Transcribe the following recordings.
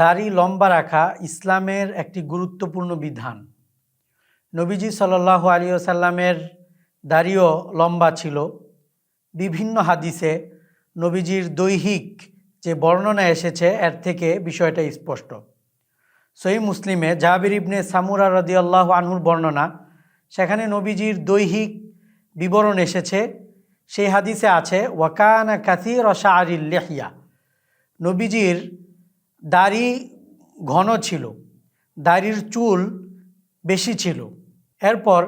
দাড়ি লম্বা রাখা ইসলামের একটি গুরুত্বপূর্ণ বিধান। নবীজি সাল্লাহ আলী সাল্লামের দাড়িও লম্বা ছিল। বিভিন্ন হাদিসে নবীজির দৈহিক যে বর্ণনা এসেছে, এর থেকে বিষয়টা স্পষ্ট। সহি মুসলিমে জাহাবির ইবনে সামুরা রদিয়াল্লাহ আনহুর বর্ণনা, সেখানে নবীজির দৈহিক বিবরণ এসেছে। সেই হাদিসে আছে ওয়াকানা কাসির রসা আরিল লেহিয়া নবীজির দাড়ি ঘন ছিল, দাড়ির চুল বেশি ছিল। এরপর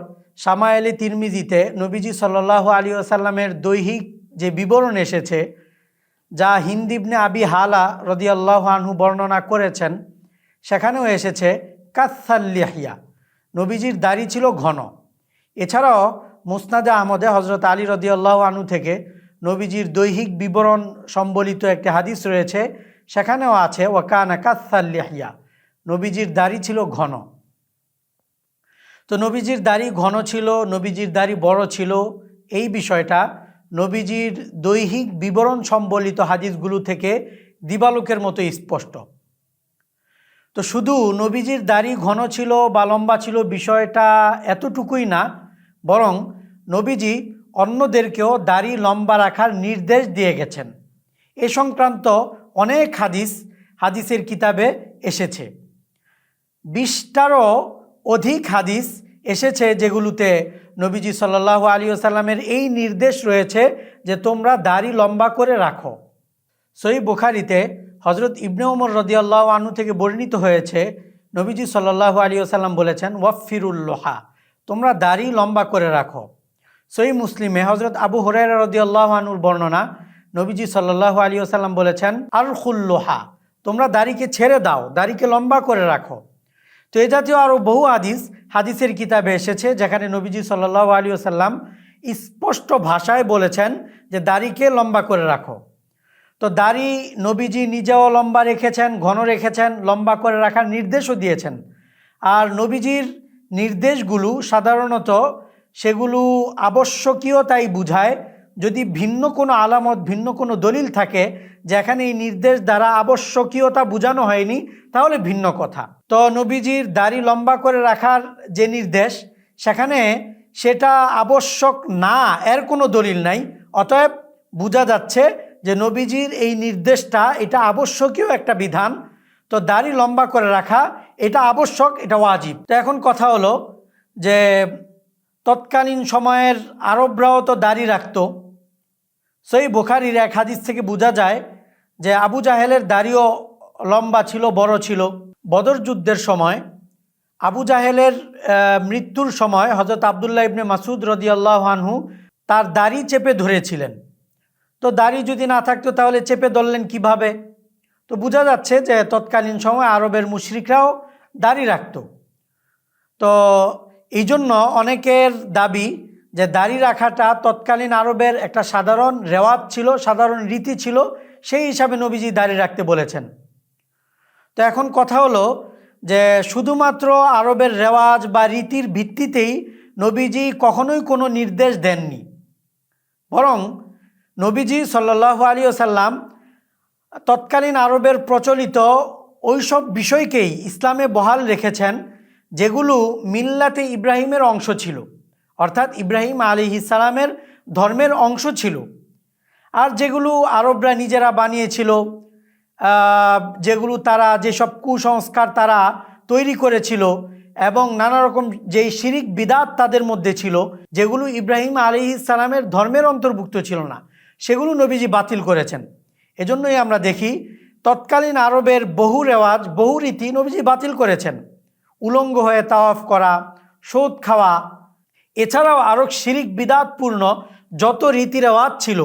সামায়ালি তিরমিজিতে নবীজি সাল্লাহ আলী আসাল্লামের দৈহিক যে বিবরণ এসেছে, যা হিন্দিবনে আবি হালা রদিয়াল্লাহ আনহু বর্ণনা করেছেন, সেখানেও এসেছে কাসাল্লিহিয়া নবীজির দাড়ি ছিল ঘন। এছাড়াও মুসনাদে আহমদে হজরত আলী রদিয়াল্লাহ আনহু থেকে নবীজির দৈহিক বিবরণ সম্বলিত একটি হাদিস রয়েছে সেখানেও আছে, ওয়াকানা কাসাল্লিহিয়া নবীজির দাড়ি ছিল ঘন। তো নবীজির দাড়ি ঘন ছিল, নবীজির দাড়ি বড় ছিল, এই বিষয়টা নবীজির দৈহিক বিবরণ সম্বলিত হাদিসগুলো থেকে দিবালোকের মতো স্পষ্ট। তো শুধু নবীজির দাড়ি ঘন ছিল বা লম্বা ছিল বিষয়টা এতটুকুই না, বরং নবীজি অন্যদেরকেও দাড়ি লম্বা রাখার নির্দেশ দিয়ে গেছেন। এ সংক্রান্ত অনেক হাদিস, হাদিসের কিতাবে এসেছে। বিশটারও অধিক হাদিস এসেছে যেগুলোতে নবীজি সাল্লাহ আলী আসাল্লামের এই নির্দেশ রয়েছে যে তোমরা দাড়ি লম্বা করে রাখো। সই বুখারিতে হজরত ইবনে উমর রদিয়াল্লাহ আনু থেকে বর্ণিত হয়েছে, নবীজি সাল্লাহ আলী আসাল্লাম বলেছেন ওয়ফিরুল্লোহা তোমরা দাড়ি লম্বা করে রাখো। সই মুসলিমে হজরত আবু হরাই রদিয়াল্লাহ আনুর বর্ণনা নবীজি সাল্লাহ আলী আসাল্লাম বলেছেন আর খুল্লোহা তোমরা দাড়িকে ছেড়ে দাও, দাড়িকে লম্বা করে রাখো। তো এ জাতীয় আরও বহু হাদিস, হাদিসের কিতাবে এসেছে, যেখানে নবীজি সাল্লাহ আলী আসাল্লাম স্পষ্ট ভাষায় বলেছেন যে দাড়িকে লম্বা করে রাখো। তো দাড়ি নবীজি নিজেও লম্বা রেখেছেন, ঘন রেখেছেন, লম্বা করে রাখার নির্দেশও দিয়েছেন। আর নবীজির নির্দেশগুলো সাধারণত সেগুলো আবশ্যকীয়তাই বুঝায় যদি ভিন্ন কোনো আলামত, ভিন্ন কোনো দলিল থাকে যেখানে এই নির্দেশ দ্বারা আবশ্যকীয়তা বোঝানো হয়নি, তাহলে ভিন্ন কথা। তো নবীজির দাড়ি লম্বা করে রাখার যে নির্দেশ, সেখানে সেটা আবশ্যক না, এর কোনো দলিল নাই। অতএব বোঝা যাচ্ছে যে নবীজির এই নির্দেশটা, এটা আবশ্যকীয় একটা বিধান। তো দাড়ি লম্বা করে রাখা, এটা আবশ্যক, এটা ওয়াজিব। তো এখন কথা হলো যে তৎকালীন সময়ের আরবরাও তো দাড়ি রাখতো। সেই বোখারির এক হাদিস থেকে বোঝা যায় যে আবু জাহেলের দাড়িও লম্বা ছিল, বড় ছিল। বদর যুদ্ধের সময়, আবু জাহেলের মৃত্যুর সময় হজরত আবদুল্লাহ ইবনে মাসুদ রদিয়াল্লাহ আনহু তার দাড়ি চেপে ধরেছিলেন। তো দাড়ি যদি না থাকতো তাহলে চেপে ধরলেন কীভাবে? তো বোঝা যাচ্ছে যে তৎকালীন সময় আরবের মুশরিকরাও দাড়ি রাখত। তো এই জন্য অনেকের দাবি যে দাড়ি রাখাটা তৎকালীন আরবের একটা সাধারণ রেওয়াজ ছিল, সাধারণ রীতি ছিল, সেই হিসাবে নবীজি দাড়ি রাখতে বলেছেন। তো এখন কথা হলো যে শুধুমাত্র আরবের রেওয়াজ বা রীতির ভিত্তিতেই নবীজি কখনোই কোনো নির্দেশ দেননি। বরং নবীজি সাল্লাহ আলী সাল্লাম তৎকালীন আরবের প্রচলিত ওইসব বিষয়কেই ইসলামে বহাল রেখেছেন, যেগুলো মিল্লাতে ইব্রাহিমের অংশ ছিল। অর্থাৎ ইব্রাহিম আলী ইসালামের ধর্মের অংশ ছিল। আর যেগুলো আরবরা নিজেরা বানিয়েছিল যেগুলো তারা, যেসব কুসংস্কার তারা তৈরি করেছিল এবং নানা রকম যেই শিরিক বিদাত তাদের মধ্যে ছিল, যেগুলো ইব্রাহিম আলী ইসালামের ধর্মের অন্তর্ভুক্ত ছিল না, সেগুলো নবীজি বাতিল করেছেন। এজন্যই আমরা দেখি, তৎকালীন আরবের বহু রেওয়াজ, বহু রীতি নবীজি বাতিল করেছেন। উলঙ্গ হয়ে তাওয়াফ করা, সৌদ খাওয়া এছাড়াও আরও শিরিক বিদাতপূর্ণ যত রীতি রেওয়াজ ছিল,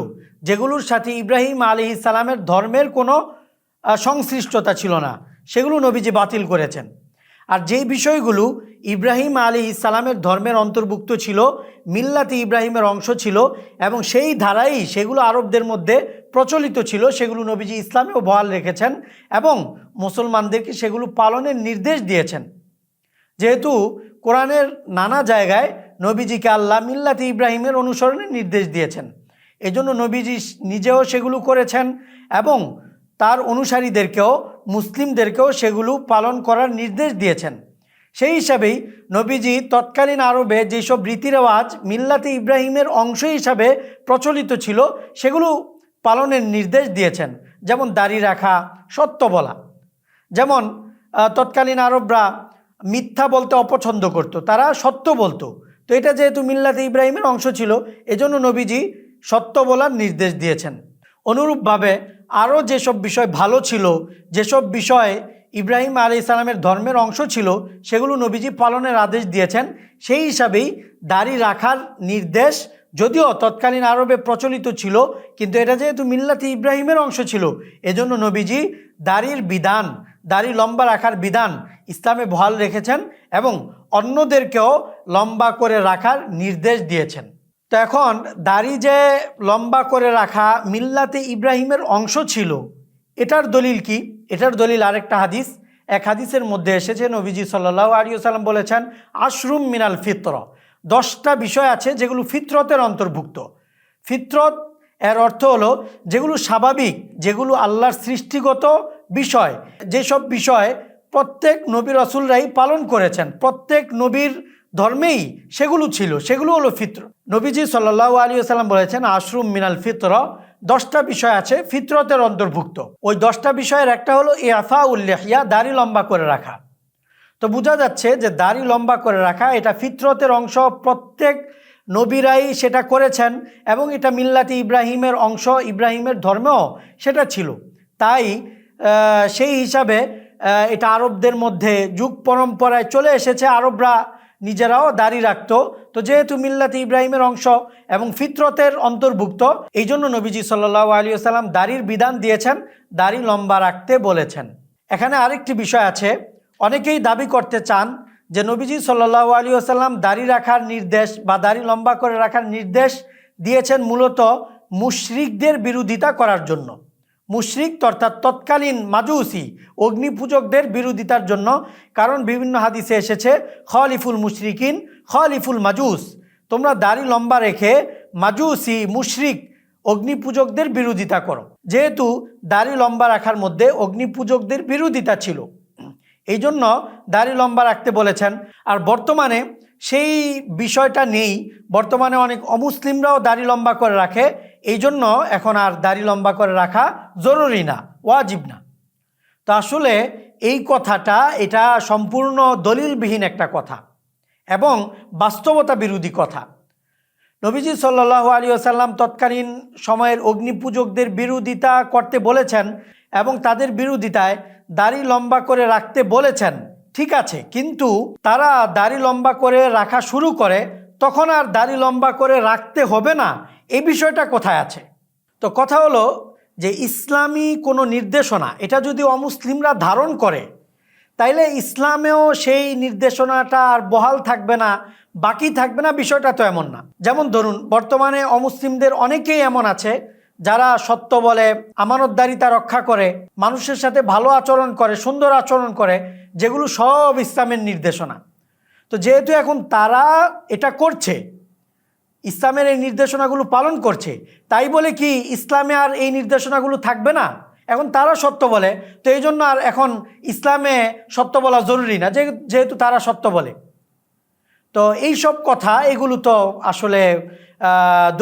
যেগুলোর সাথে ইব্রাহিম আলী ইসালামের ধর্মের কোনো সংশ্লিষ্টতা ছিল না, সেগুলো নবীজি বাতিল করেছেন। আর যেই বিষয়গুলো ইব্রাহিম আলী ইসালামের ধর্মের অন্তর্ভুক্ত ছিল, মিল্লাতি ইব্রাহিমের অংশ ছিল এবং সেই ধারাই সেগুলো আরবদের মধ্যে প্রচলিত ছিল, সেগুলো নবীজি ইসলামেও বহাল রেখেছেন এবং মুসলমানদেরকে সেগুলো পালনের নির্দেশ দিয়েছেন। যেহেতু কোরআনের নানা জায়গায় নবীজিকে আল্লাহ মিল্লাতি ইব্রাহিমের অনুসরণের নির্দেশ দিয়েছেন। এজন্য নবীজি নিজেও সেগুলো করেছেন এবং তার অনুসারীদেরকেও, মুসলিমদেরকেও সেগুলো পালন করার নির্দেশ দিয়েছেন। সেই হিসাবেই নবীজি তৎকালীন আরবে যেসব রীতিরেওয়াজ মিল্লাতে ইব্রাহিমের অংশ হিসাবে প্রচলিত ছিল, সেগুলো পালনের নির্দেশ দিয়েছেন। যেমন দাড়ি রাখা, সত্য বলা। যেমন তৎকালীন আরবরা মিথ্যা বলতে অপছন্দ করত, তারা সত্য বলতো। তো এটা যেহেতু মিল্লাতে ইব্রাহিমের অংশ ছিল, এজন্য নবীজি সত্য বলার নির্দেশ দিয়েছেন। অনুরূপভাবে আরও যেসব বিষয় ভালো ছিল, যেসব বিষয়ে ইব্রাহিম আলী ইসলামের ধর্মের অংশ ছিল, সেগুলো নবীজি পালনের আদেশ দিয়েছেন। সেই হিসাবেই দাড়ি রাখার নির্দেশ যদিও তৎকালীন আরবে প্রচলিত ছিল, কিন্তু এটা যেহেতু মিল্লাতি ইব্রাহিমের অংশ ছিল, এজন্য নবীজি দাড়ির বিধান দাড়ি লম্বা রাখার বিধান ইসলামে বহাল রেখেছেন এবং অন্যদেরকেও লম্বা করে রাখার নির্দেশ দিয়েছেন। তো এখন দাড়ি যে লম্বা করে রাখা মিল্লাতে ইব্রাহিমের অংশ ছিল, এটার দলিল কি? এটার দলিল আরেকটা হাদিস। এক হাদিসের মধ্যে এসেছে, নবীজি সাল্লাহ আলী সাল্লাম বলেছেন, আশরুম মিনাল ফিত্র। দশটা বিষয় আছে যেগুলো ফিতরতের অন্তর্ভুক্ত। ফিতরত এর অর্থ হলো যেগুলো স্বাভাবিক, যেগুলো আল্লাহর সৃষ্টিগত বিষয়, যেসব বিষয় প্রত্যেক নবী রসুলরাই পালন করেছেন, প্রত্যেক নবীর ধর্মেই সেগুলো ছিল, সেগুলো হলো ফিত্র। নবীজি সাল্লাহ আলী সাল্লাম বলেছেন, আশরুম মিনাল ফিত্র দশটা বিষয় আছে ফিতরতের অন্তর্ভুক্ত। ওই দশটা বিষয়ের একটা হলো ইয়াফা উল্লেহিয়া দাড়ি লম্বা করে রাখা। তো বোঝা যাচ্ছে যে দাড়ি লম্বা করে রাখা, এটা ফিতরতের অংশ, প্রত্যেক নবীরাই সেটা করেছেন এবং এটা মিল্লাতি ইব্রাহিমের অংশ, ইব্রাহিমের ধর্মেও সেটা ছিল। তাই সেই হিসাবে এটা আরবদের মধ্যে যুগ পরম্পরায় চলে এসেছে। আরবরা নিজেরাও দাড়ি রাখতো। তো যেহেতু মিল্লাতি ইব্রাহিমের অংশ এবং ফিতরতের অন্তর্ভুক্ত, এই জন্য নবীজি সাল্লাহ আলী সাল্লাম দাড়ির বিধান দিয়েছেন, দাড়ি লম্বা রাখতে বলেছেন। এখানে আরেকটি বিষয় আছে। অনেকেই দাবি করতে চান যে নবীজি সাল্লাহ আলী আসাল্লাম দাড়ি রাখার নির্দেশ বা দাড়ি লম্বা করে রাখার নির্দেশ দিয়েছেন মূলত মুশরিকদের বিরোধিতা করার জন্য। মুশরিক অর্থাৎ তৎকালীন মাজুসি অগ্নিপূজকদের বিরোধিতার জন্য, কারণ বিভিন্ন হাদিসে এসেছে, খলিফুল মুশরিকিন, খলিফুল মাজুস। তোমরা দাড়ি লম্বা রেখে মাজুসি, মুশরিক, অগ্নিপূজকদের বিরোধিতা করো। যেহেতু দাড়ি লম্বা রাখার মধ্যে অগ্নিপূজকদের বিরোধিতা ছিল। এই জন্য দাড়ি লম্বা রাখতে বলেছেন। আর বর্তমানে সেই বিষয়টা নেই। বর্তমানে অনেক অমুসলিমরাও দাড়ি লম্বা করে রাখে। এই জন্য এখন আর দাড়ি লম্বা করে রাখা জরুরি না, ওয়াজিব না। তো আসলে এই কথাটা, এটা সম্পূর্ণ দলিলবিহীন একটা কথা এবং বাস্তবতা বিরোধী কথা। নবীজি সাল্লাহ আলী আসাল্লাম তৎকালীন সময়ের অগ্নিপূজকদের বিরোধিতা করতে বলেছেন এবং তাদের বিরোধিতায় দাড়ি লম্বা করে রাখতে বলেছেন। ঠিক আছে, কিন্তু তারা দাড়ি লম্বা করে রাখা শুরু করে, তখন আর দাড়ি লম্বা করে রাখতে হবে না। এই বিষয়টা কোথায় আছে? তো কথা হলো যে ইসলামী কোনো নির্দেশনা, এটা যদি অমুসলিমরা ধারণ করে, তাইলে ইসলামেও সেই নির্দেশনাটা আর বহাল থাকবে না, বাকি থাকবে না, বিষয়টা তো এমন না। যেমন ধরুন, বর্তমানে অমুসলিমদের অনেকেই এমন আছে, যারা সত্য বলে, আমানতদারিতা রক্ষা করে, মানুষের সাথে ভালো আচরণ করে, সুন্দর আচরণ করে যেগুলো সব ইসলামের নির্দেশনা। তো যেহেতু এখন তারা এটা করছে, ইসলামের এই নির্দেশনাগুলো পালন করছে, তাই বলে কি ইসলামে আর এই নির্দেশনাগুলো থাকবে না? এখন তারা সত্য বলে, তো এই জন্য আর এখন ইসলামে সত্য বলা জরুরি না যেহেতু তারা সত্য বলে। তো এই সব কথা, এগুলো তো আসলে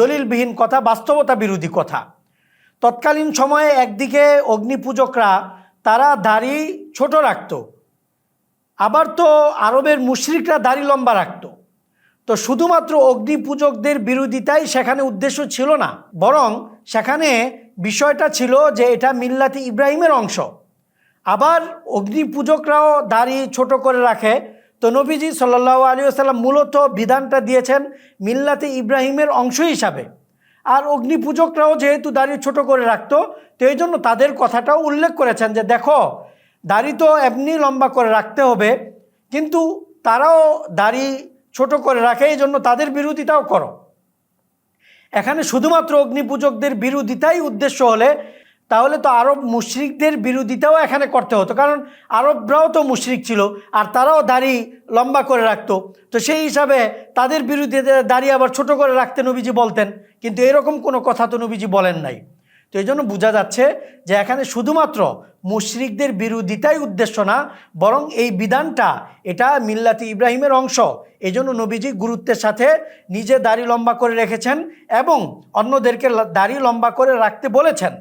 দলিলবিহীন কথা, বাস্তবতা বিরোধী কথা। তৎকালীন সময়ে একদিকে অগ্নিপূজকরা তারা দাড়ি ছোট রাখতো আবার তো আরবের মুশরিকরা দাড়ি লম্বা রাখতো। তো শুধুমাত্র অগ্নিপূজকদের বিরোধিতাই সেখানে উদ্দেশ্য ছিল না, বরং সেখানে বিষয়টা ছিল যে এটা মিল্লাতি ইব্রাহিমের অংশ। আবার অগ্নিপূজকরাও দাড়ি ছোট করে রাখে। তো নবীজি সাল্লাহ আলী আসাল্লাম মূলত বিধানটা দিয়েছেন মিল্লাতে ইব্রাহিমের অংশ হিসাবে। আর অগ্নিপূজকরাও যেহেতু দাড়ি ছোট করে রাখতো, তো এই জন্য তাদের কথাটাও উল্লেখ করেছেন যে দেখো দাড়ি তো এমনি লম্বা করে রাখতে হবে, কিন্তু তারাও দাড়ি ছোট করে রাখে, এই জন্য তাদের বিরোধিতাও করো। এখানে শুধুমাত্র অগ্নিপূজকদের বিরোধিতাই উদ্দেশ্য হলে, তাহলে তো আরব মুশরিকদের বিরোধিতাও এখানে করতে হতো, কারণ আরবরাও তো মুশরিক ছিল, আর তারাও দাড়ি লম্বা করে রাখতো। তো সেই হিসাবে তাদের বিরুদ্ধে দাড়ি আবার ছোট করে রাখতে নবীজি বলতেন, কিন্তু এরকম কোনো কথা তো নবীজি বলেন নাই। তো এই জন্য বোঝা যাচ্ছে যে এখানে শুধুমাত্র মুশরিকদের বিরোধিতাই উদ্দেশ্য না, বরং এই বিধানটা এটা মিল্লাতি ইব্রাহিমের অংশ। এই জন্য নবীজি গুরুত্বের সাথে নিজে দাড়ি লম্বা করে রেখেছেন এবং অন্যদেরকে দাড়ি লম্বা করে রাখতে বলেছেন।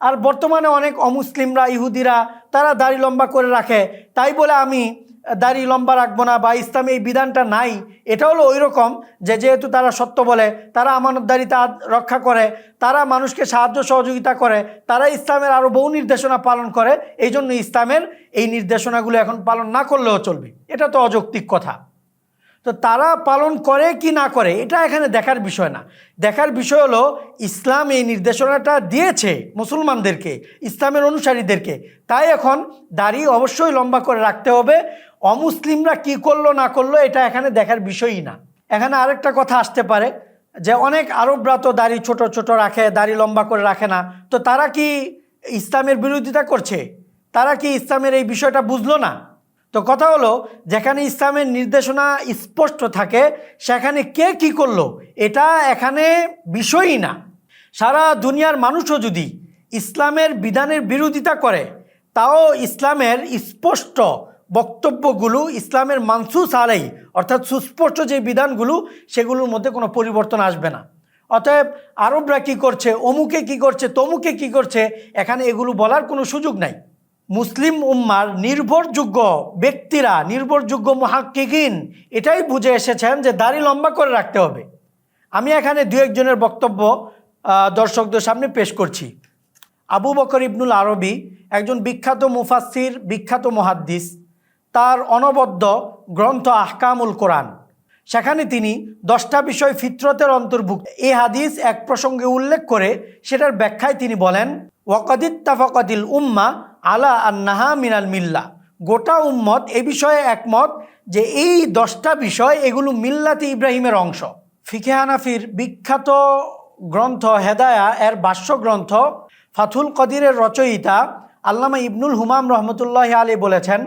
আর বর্তমানে অনেক অমুসলিমরা, ইহুদিরা, তারা দাড়ি লম্বা করে রাখে। তাই বলে আমি দাড়ি লম্বা রাখব না বা ইসলামে এই বিধানটা নাই, এটা হলো ওই রকম যে যেহেতু তারা সত্য বলে, তারা আমানতদারিতা রক্ষা করে, তারা মানুষকে সাহায্য সহযোগিতা করে, তারা ইসলামের আরও বহু নির্দেশনা পালন করে এই জন্য ইসলামের এই নির্দেশনাগুলো এখন পালন না করলেও চলবে। এটা তো অযৌক্তিক কথা। তো তারা পালন করে কি না করে, এটা এখানে দেখার বিষয় না। দেখার বিষয় হলো, ইসলাম এই নির্দেশনাটা দিয়েছে মুসলমানদেরকে, ইসলামের অনুসারীদেরকে। তাই এখন দাড়ি অবশ্যই লম্বা করে রাখতে হবে। অমুসলিমরা কি করল, না করল, এটা এখানে দেখার বিষয়ই না। এখানে আরেকটা কথা আসতে পারে, যে অনেক আরবরা তো দাড়ি ছোট ছোট রাখে, দাড়ি লম্বা করে রাখে না। তো তারা কি ইসলামের বিরোধিতা করছে? তারা কি ইসলামের এই বিষয়টা বুঝলো না? তো কথা হলো, যেখানে ইসলামের নির্দেশনা স্পষ্ট থাকে, সেখানে কে কি করল, এটা এখানে বিষয়ই না। সারা দুনিয়ার মানুষও যদি ইসলামের বিধানের বিরোধিতা করে, তাও ইসলামের স্পষ্ট বক্তব্যগুলো, ইসলামের মানসুস আলাই, অর্থাৎ সুস্পষ্ট যে বিধানগুলো, সেগুলোর মধ্যে কোনো পরিবর্তন আসবে না। অতএব আরবরা কি করছে, অমুকে কি করছে, তমুকে কি করছে, এখানে এগুলো বলার কোনো সুযোগ নাই। মুসলিম উম্মার নির্ভরযোগ্য ব্যক্তিরা, নির্ভরযোগ্য মহাক্কিকিন, এটাই বুঝে এসেছেন যে দাড়ি লম্বা করে রাখতে হবে। আমি এখানে দু একজনের বক্তব্য দর্শকদের সামনে পেশ করছি। আবু বকর ইবনুল আরবি একজন বিখ্যাত মুফাসির বিখ্যাত মহাদ্দিস। তার অনবদ্য গ্রন্থ আহকামুল কোরআন। সেখানে তিনি দশটা বিষয় ফিতরতের অন্তর্ভুক্ত। এই হাদিস এক প্রসঙ্গে উল্লেখ করে সেটার ব্যাখ্যায় তিনি বলেন ওয়াকাদিত তাফাকাদিল উম্মা আলা আন্নাহা মিনাল মিল্লা। গোটা উম্মত এ বিষয়ে একমত যে এই দশটা বিষয় এগুলো মিল্লাতি ইব্রাহিমের অংশ। ফিকে হানাফির বিখ্যাত গ্রন্থ হেদায়া এর ভাষ্য গ্রন্থ ফাথুল কদিরের রচয়িতা আল্লামা ইবনুল হুমাম রহমতুল্লাহ আলী বলেছেন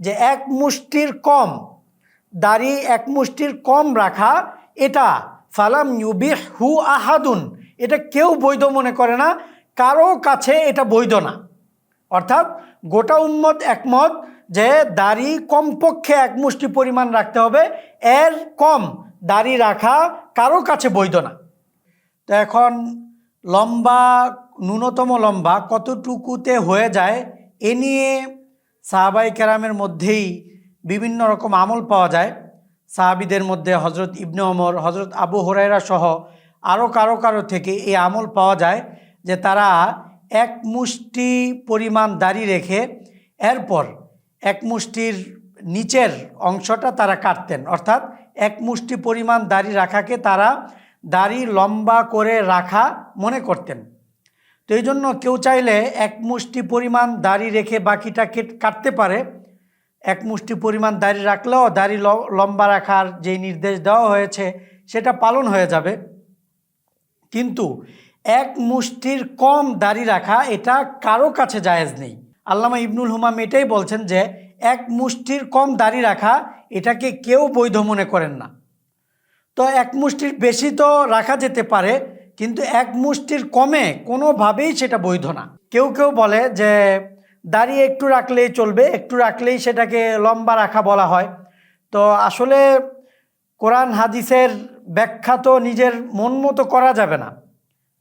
যে এক মুষ্টির কম, দাড়ি এক মুষ্টির কম রাখা, এটা ফালাম ইউবিহ হু আহাদুন, এটা কেউ বৈধ মনে করে না, কারও কাছে এটা বৈধ না। অর্থাৎ গোটা উম্মত একমত যে দাড়ি কমপক্ষে এক মুষ্টি পরিমাণ রাখতে হবে। এর কম দাড়ি রাখা কারও কাছে বৈধ না। তো এখন লম্বা, ন্যূনতম লম্বা কতটুকুতে হয়ে যায় এ নিয়ে সাহাবাই কেরামের মধ্যেই বিভিন্ন রকম আমল পাওয়া যায়। সাহাবিদের মধ্যে হজরত ইবনে ওমর হজরত আবু হরাইরা সহ আরও কারও কারও থেকে এই আমল পাওয়া যায় যে তারা এক মুষ্টি পরিমাণ দাড়ি রেখে এরপর এক মুষ্টির নিচের অংশটা তারা কাটতেন। অর্থাৎ এক মুষ্টি পরিমাণ দাড়ি রাখাকে তারা দাড়ি লম্বা করে রাখা মনে করতেন। তো এই জন্য কেউ চাইলে এক মুষ্টি পরিমাণ দাড়ি রেখে বাকিটা কেট- কাটতে পারে। এক মুষ্টি পরিমাণ দাড়ি রাখলেও দাড়ি লম্বা রাখার যে নির্দেশ দেওয়া হয়েছে, সেটা পালন হয়ে যাবে। কিন্তু এক মুষ্টির কম দাড়ি রাখা, এটা কারও কাছে জায়েজ নেই। আল্লামা ইবনুল হুমাম এটাই বলছেন যে, এক মুষ্টির কম দাড়ি রাখা, এটাকে কেউ বৈধ মনে করেন না। তো এক মুষ্টির বেশি তো রাখা যেতে পারে, কিন্তু এক মুষ্টির কমে কোনোভাবেই সেটা বৈধ না। কেউ কেউ বলে যে, দাড়ি একটু রাখলেই চলবে, একটু রাখলেই সেটাকে লম্বা রাখা বলা হয়। তো আসলে কোরআন হাদিসের ব্যাখ্যা তো নিজের মন মতো করা যাবে না।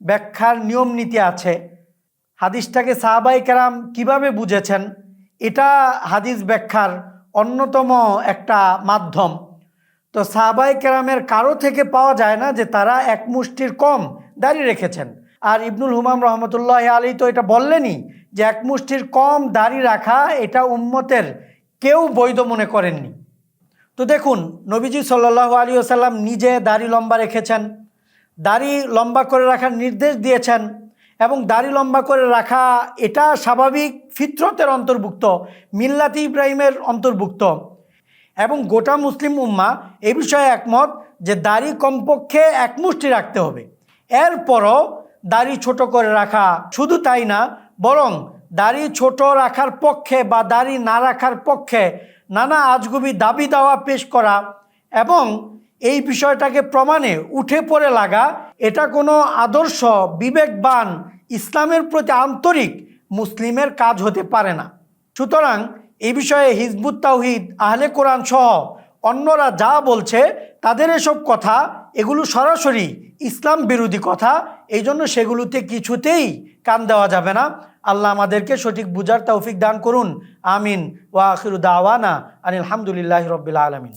ব্যাখ্যার নিয়ম নীতি আছে। হাদিসটাকে সাহাবাই কেরাম কীভাবে বুঝেছেন? এটা হাদিস ব্যাখ্যার অন্যতম একটা মাধ্যম। তো সাহাবাই কেরামের কারও থেকে পাওয়া যায় না যে তারা এক মুষ্টির কম দাড়ি রেখেছেন। আর ইবনুল হুমাম রহমতুল্লাহ আলী তো এটা বললেনই যে এক মুষ্টির কম দাড়ি রাখা এটা উম্মতের কেউ বৈধ মনে করেননি। তো দেখুন, নবীজি সাল্লাহ আলী আসাল্লাম নিজে দাড়ি লম্বা রেখেছেন। দাড়ি লম্বা করে রাখার নির্দেশ দিয়েছেন এবং দাড়ি লম্বা করে রাখা এটা স্বাভাবিক ফিতরতের অন্তর্ভুক্ত, মিল্লাতি ইব্রাহিমের অন্তর্ভুক্ত। এবং গোটা মুসলিম উম্মা এ বিষয়ে একমত যে দাড়ি কমপক্ষে এক মুষ্টি রাখতে হবে। এরপরও দাড়ি ছোট করে রাখা শুধু তাই না, বরং দাড়ি ছোট রাখার পক্ষে বা দাড়ি না রাখার পক্ষে নানা আজগুবি দাবি দাওয়া পেশ করা এবং এই বিষয়টাকে প্রমাণে উঠে পড়ে লাগা, এটা কোনো আদর্শ, বিবেকবান, ইসলামের প্রতি আন্তরিক, মুসলিমের কাজ হতে পারে না। সুতরাং এই বিষয়ে হিজবুত তাওহিদ, আহলে কোরআন সহ অন্যরা যা বলছে, তাদের এসব কথা, এগুলো সরাসরি ইসলাম বিরোধী কথা, এই জন্য সেগুলোতে কিছুতেই কান দেওয়া যাবে না। আল্লাহ আমাদেরকে সঠিক বুঝার তৌফিক দান করুন। আমিন। ওয়া আখিরু দাওয়ানা আনিল আলমিন।